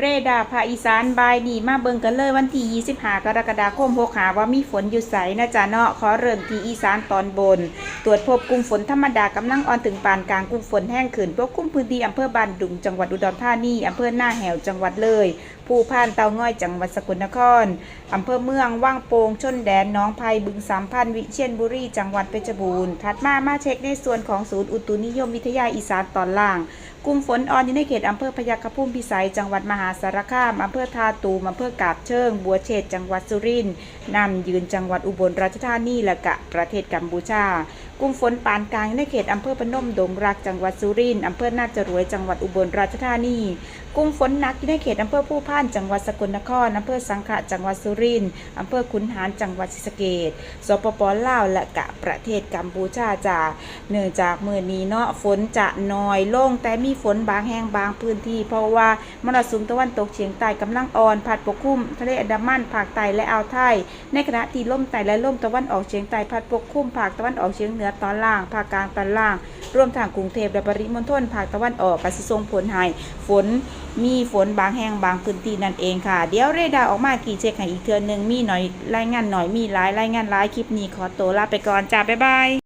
เรดาร์ภาคอีสานบายดีมาเบิ่งกันเลยวันที่25กรกฎาคม6หาว่ามีฝนอยู่ไสนะจ๊ะเนาะขอเริ่มที่อีสานตอนบน ตรวจพบกลุ่มฝนธรรมดากำลังอ่อนถึงปานกลางกลุ่มฝนแห้งขึ้นพวกกลุ่มพื้นที่อำเภอบ้านดุงจังหวัดอุดรธานีอำเภอหน้าแหวจังหวัดเลยภูพานเตาง่อยจังหวัดสกลนครอำเภอเมืองว่างโปงชนแดนน้องไผ่บึงสามพันวิเชียรบุรีจังหวัดเพชรบูรณ์ถัดมามาเช็คในส่วนของศูนย์อุตุนิยมวิทยาอีสานตอนล่างกลุ่มฝนอ่อนอยู่ในเขตอำเภอพยัคฆพุ่มพิสัย จังหวัดมหาสารคามอำเภอทาตูมอำเภอกาบเชิง บัวเชษจังหวัดสุรินทร์นำยืนจังหวัดอุบลราชธานีและกะประเทศกัมพูชากลุ่มฝนปานกลางในเขตอำเภอพนมดงรักจังหวัดสุรินทร์อำเภอนาจรวยจังหวัดอุบลราชธานีกลุ่มฝนหนักในเขตอำเภอผู้พานจังหวัดสกลนครอำเภอสังขะจังหวัดสุรินทร์อำเภอขุนหารจังหวัดศรีสะเกษสปปลาวและกะประเทศกัมพูชาจ้าเนื่องจากเมื่อนี้เนาะฝนจะน้อยลงแต่มีฝนบางแห่งบางพื้นที่ เพราะว่ามรสุมตะวันตกเฉียงใต้กำลังอ่อนพัดปกคลุมทะเลอันดามันภาคใต้และอ่าวไทย ในขณะที่ลมใต้และลมตะวันออกเฉียงใต้พัดปกคลุมภาคตะวันออกเฉียงเหนือตอนล่าง ภาคกลางตอนล่างรวมทางกรุงเทพและปริมณฑลภาคตะวันออกกสิส่งผลให้ฝนมีฝนบางแห่งบางพื้นที่นั่นเองค่ะ เดี๋ยวเรดาร์ออกมากี่เช็คให้อีกเทือนหนึ่งมีหน่อยรายงานหน่อยมีหลายรายงานหลายคลิปนี้ขอตัวลาไปก่อนจ้าบ๊ายบาย